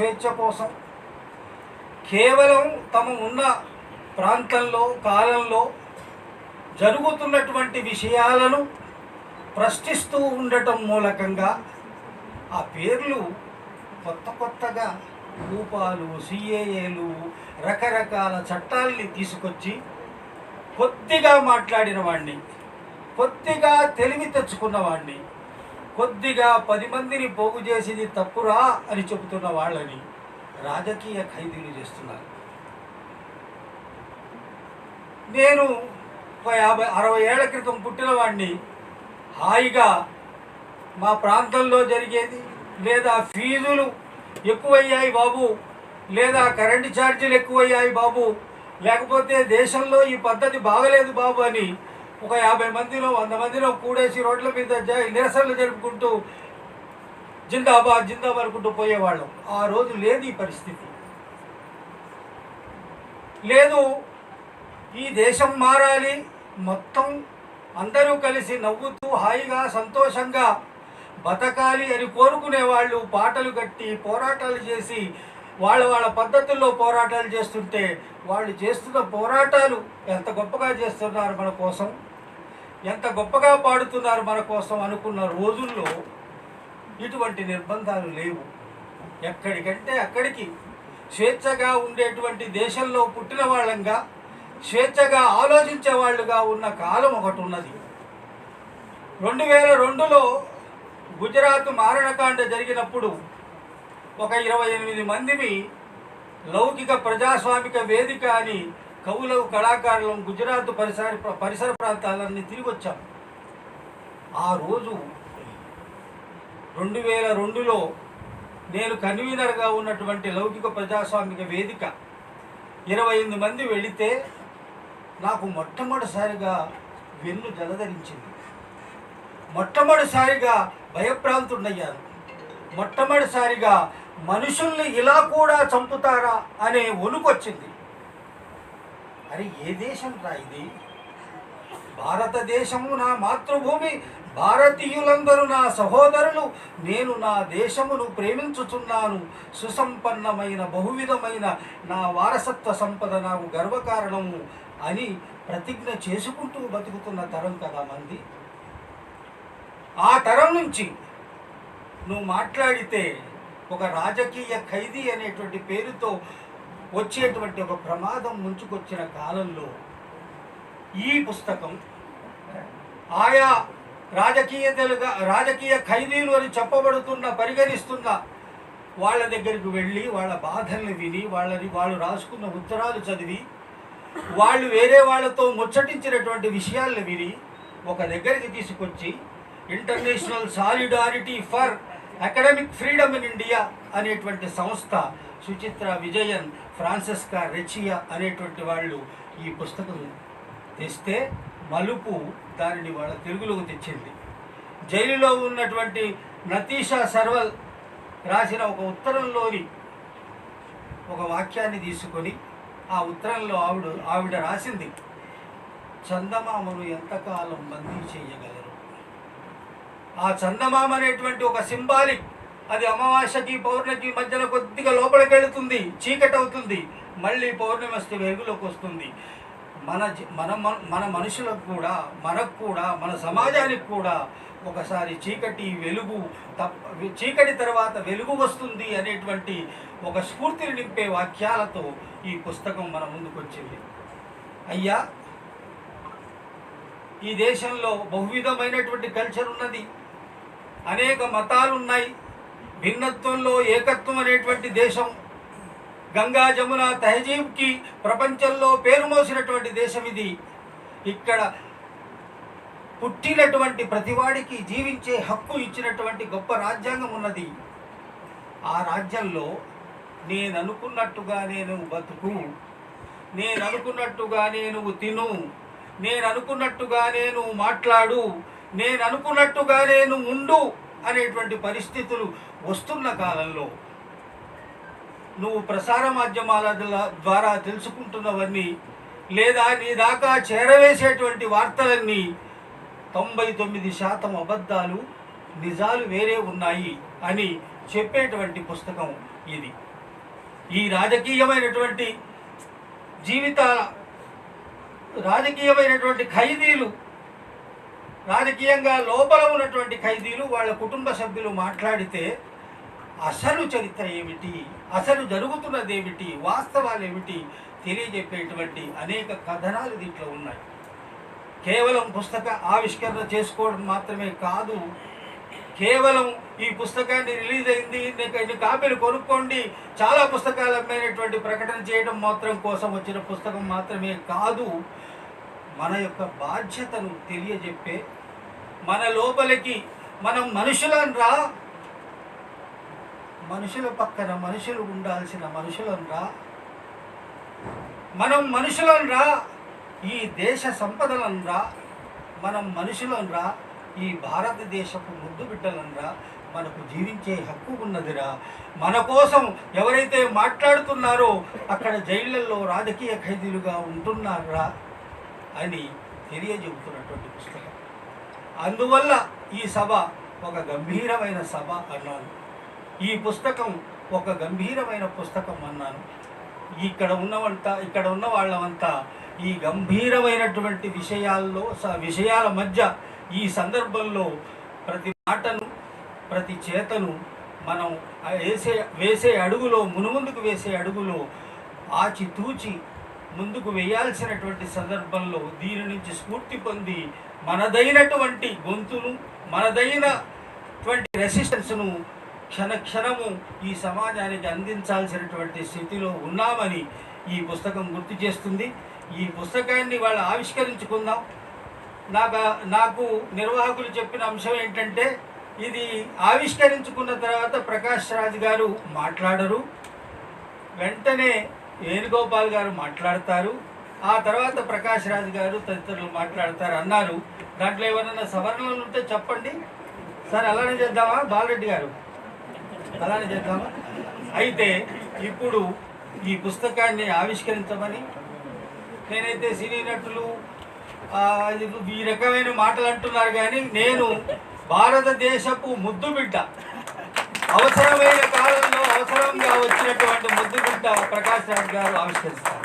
స్వేచ్ఛ కోసం. కేవలం తమ ఉన్న ప్రాంతంలో కాలంలో జరుగుతున్నటువంటి విషయాలను ప్రశ్నిస్తూ ఉండటం మూలకంగా ఆ పేర్లు కొత్త కొత్తగా రూపాలు సిఏఏలు రకరకాల చట్టాల్ని తీసుకొచ్చి కొద్దిగా మాట్లాడిన వాడిని కొద్దిగా తెలివి తెచ్చుకున్న వాడిని కొద్దిగా పది మందిని పోగు చేసింది తప్పురా అని చెబుతున్న వాళ్ళని రాజకీయ ఖైదీలు చేస్తున్నారు. నేను ఒక యాభై అరవై ఏళ్ళ క్రితం పుట్టిన వాడిని హాయిగా మా ప్రాంతంలో జరిగేది. లేదా ఫీజులు ఎక్కువయ్యాయి బాబు. లేదా కరెంటు ఛార్జీలు ఎక్కువయ్యాయి బాబు. లేకపోతే దేశంలో ఈ పద్ధతి బాగలేదు బాబు అని ఒక యాభై మందిలో వంద మందిలో కూడేసి రోడ్ల మీద జ- నిరసనలు జరుపుకుంటూ జిందాబాద్ జిందాబాద్ అనుకుంటూ పోయేవాళ్ళం. ఆ రోజు లేదు ఈ పరిస్థితి. లేదు ఈ దేశం మారాలి మొత్తం అందరూ కలిసి నవ్వుతూ హాయిగా సంతోషంగా బతకాలి అని కోరుకునే వాళ్ళు పాటలు కట్టి పోరాటాలు చేసి వాళ్ళ వాళ్ళ పద్ధతుల్లో పోరాటాలు చేస్తుంటే వాళ్ళు చేస్తున్న పోరాటాలు ఎంత గొప్పగా చేస్తున్నారు మన కోసం. ఎంత గొప్పగా పాడుతున్నారు మన కోసం అనుకున్న రోజుల్లో ఇటువంటి నిర్బంధాలు లేవు. ఎక్కడికంటే అక్కడికి స్వేచ్ఛగా ఉండేటువంటి దేశంలో పుట్టిన వాళ్ళంగా స్వేచ్ఛగా ఆలోచించే వాళ్ళుగా ఉన్న కాలం ఒకటి ఉన్నది. రెండు వేల రెండులో గుజరాత్ మారణకాండ జరిగినప్పుడు ఒక ఇరవై ఎనిమిది మందిని లౌకిక ప్రజాస్వామిక వేదిక అని కవులకు కళాకారులం గుజరాత్ పరిసర పరిసర ప్రాంతాలన్నీ తిరిగి వచ్చాం ఆ రోజు రెండు వేల రెండులో నేను కన్వీనర్గా ఉన్నటువంటి లౌకిక ప్రజాస్వామిక వేదిక ఇరవై ఎనిమిది మంది వెళితే నాకు మొట్టమొదటిసారిగా వెన్ను జలధరించింది. మొట్టమొదటిసారిగా భయప్రాంతుడయ్యాను. మొట్టమొదటిసారిగా మనుషుల్ని ఇలా కూడా చంపుతారా అనే వణుకొచ్చింది. అరే ఏ దేశం రా ఇది? భారతదేశము నా మాతృభూమి భారతీయులందరూ నా సహోదరులు నేను నా దేశమును ప్రేమించుచున్నాను. సుసంపన్నమైన బహువిధమైన నా వారసత్వ సంపద నాకు గర్వకారణము అని ప్రతిజ్ఞ చేసుకుంటూ బతుకుతున్న తరం కదా మంది. ఆ తరం నుంచి నువ్వు మాట్లాడితే ఒక రాజకీయ ఖైదీ అనేటువంటి పేరుతో వచ్చేటువంటి ఒక ప్రమాదం ముంచుకొచ్చిన కాలంలో ఈ పుస్తకం ఆయా రాజకీయతలుగా రాజకీయ ఖైదీలు అని చెప్పబడుతున్న పరిగణిస్తున్న వాళ్ళ దగ్గరికి వెళ్ళి వాళ్ళ బాధల్ని విని వాళ్ళని వాళ్ళు రాసుకున్న ఉత్తరాలు చదివి వాళ్ళు వేరే వాళ్ళతో ముచ్చటించినటువంటి విషయాలను విని ఒక దగ్గరికి తీసుకొచ్చి international solidarity for academic freedom in India అనేటువంటి సంస్థ సుచిత్ర విజయన్ ఫ్రాన్సిస్కా రెచియా అనేటువంటి వాళ్ళు ఈ పుస్తకం తెస్తే మలుపు దానిని వాళ్ళ తెలుగులోకి తెచ్చింది. జైలులో ఉన్నటువంటి నతీషా సర్వల్ రాసిన ఒక ఉత్తరంలోని ఒక వాక్యాన్ని తీసుకొని ఆ ఉత్తరంలో ఆవిడ ఆవిడ రాసింది చందమామను ఎంతకాలం బందీ చేయగలరు ఆ చందమామ అనేటువంటి ఒక సింబాలిక్ అది అమావాస్యకి పౌర్ణమికి మధ్యన కొద్దిగా లోపలికి వెళుతుంది చీకటి అవుతుంది మళ్ళీ పౌర్ణమి వస్తే వెలుగులోకి వస్తుంది. మన మన మన- మన మనుషులకు కూడా మనకు కూడా మన సమాజానికి కూడా ఒకసారి చీకటి వెలుగు తప్ప చీకటి తర్వాత వెలుగు వస్తుంది అనేటువంటి ఒక స్ఫూర్తిని నింపే వాక్యాలతో ఈ పుస్తకం మన ముందుకు వచ్చింది. అయ్యా ఈ దేశంలో బహువిధమైనటువంటి కల్చర్ ఉన్నది. అనేక మతాలు ఉన్నాయి భిన్నత్వంలో ఏకత్వం అనేటువంటి దేశం గంగా జమున తహజీబ్కి ప్రపంచంలో పేరు మోసినటువంటి దేశం ఇది. ఇక్కడ పుట్టినటువంటి ప్రతివాడికి జీవించే హక్కు ఇచ్చినటువంటి గొప్ప రాజ్యాంగం ఉన్నది. ఆ రాజ్యంలో నేను అనుకున్నట్టుగా నేను బతుకు నేను అనుకున్నట్టుగానే నువ్వు తిను నేను అనుకున్నట్టుగానే నువ్వు మాట్లాడు నేను అనుకున్నట్టుగానే నువ్వు ఉండు అనేటువంటి పరిస్థితులు వస్తున్న కాలంలో నువ్వు ప్రసార మాధ్యమాల ద్వారా తెలుసుకుంటున్నవన్నీ లేదా నీ దాకా చేరవేసేటువంటి వార్తలన్నీ తొంభై తొమ్మిది శాతం అబద్ధాలు నిజాలు వేరే ఉన్నాయి అని చెప్పేటువంటి పుస్తకం ఇది. ఈ రాజకీయమైనటువంటి జీవితాల రాజకీయమైనటువంటి ఖైదీలు రాజకీయంగా లోపల ఉన్నటువంటి ఖైదీలు వాళ్ళ కుటుంబ సభ్యులు మాట్లాడితే అసలు చరిత్ర ఏమిటి? అసలు జరుగుతున్నది ఏమిటి? వాస్తవాలు ఏమిటి? తెలియజెప్పేటువంటి అనేక కథనాలు దీంట్లో ఉన్నాయి. కేవలం పుస్తక ఆవిష్కరణ చేసుకోవడం మాత్రమే కాదు. కేవలం ఈ పుస్తకాన్ని రిలీజ్ అయింది ఇన్ని కాపీలు కొనుక్కోండి చాలా పుస్తకాలు అమ్మైనటువంటి ప్రకటన చేయడం మాత్రం కోసం వచ్చిన పుస్తకం మాత్రమే కాదు. మన యొక్క బాధ్యతను తెలియజెప్పే మన లోపలికి మనం మనుషులను రా. మనుషుల పక్కన మనుషులు ఉండాల్సిన మనుషులను రా. మనం మనుషులను రా. ఈ దేశ సంపదలను రా. మనం మనుషులను రా. ఈ భారతదేశపు ముద్దు బిడ్డలను రా. మనకు జీవించే హక్కు ఉన్నదిరా మన కోసం ఎవరైతే మాట్లాడుతున్నారో అక్కడ జైళ్ళల్లో రాజకీయ ఖైదీలుగా ఉంటున్నారా అని తెలియజెబుతున్నటువంటి పుస్తకం. అందువల్ల ఈ సభ ఒక గంభీరమైన సభ అన్నాను. ఈ పుస్తకం ఒక గంభీరమైన పుస్తకం అన్నాను. ఇక్కడ ఉన్నవంతా ఇక్కడ ఉన్న వాళ్ళమంతా ఈ గంభీరమైనటువంటి విషయాల్లో స- విషయాల మధ్య ఈ సందర్భంలో ప్రతి మాటను ప్రతి చేతను మనం వేసే వేసే అడుగులో మునుముందుకు వేసే అడుగులో ఆచితూచి ముందుకు వేయాల్సినటువంటి సందర్భంలో దీని నుంచి స్ఫూర్తి పొంది మనదైనటువంటి గొంతును మనదైనటువంటి రెసిస్టెన్స్ను క్షణ క్షణము ఈ సమాజానికి అందించాల్సినటువంటి స్థితిలో ఉన్నామని ఈ పుస్తకం గుర్తు చేస్తుంది. ఈ పుస్తకాన్ని వాళ్ళు ఆవిష్కరించుకుందాం. నాకు నాకు నిర్వాహకులు చెప్పిన అంశం ఏంటంటే ఇది ఆవిష్కరించుకున్న తర్వాత ప్రకాష్ రాజ్ గారు మాట్లాడరు. వెంటనే వేణుగోపాల్ గారు మాట్లాడతారు. ఆ తర్వాత ప్రకాష్ రాజ్ గారు తదితరులు మాట్లాడతారు అన్నారు. దాంట్లో ఏమైనా సవరణలు ఉంటే చెప్పండి. సార్ అలానే చేద్దామా? బాలరెడ్డి గారు? అలానే చేద్దామా? అయితే ఇప్పుడు ఈ పుస్తకాన్ని ఆవిష్కరించమని నేనైతే సినీ నటులు ఈ రకమైన మాటలు అంటున్నారు కానీ నేను భారతదేశపు ముద్దు బిడ్డ. అవసరమైన కాలంలో అవసరంగా వచ్చినటువంటి ముద్దుగుంట ప్రకాష్ రాజ్ గారు ఆవిష్కరిస్తారు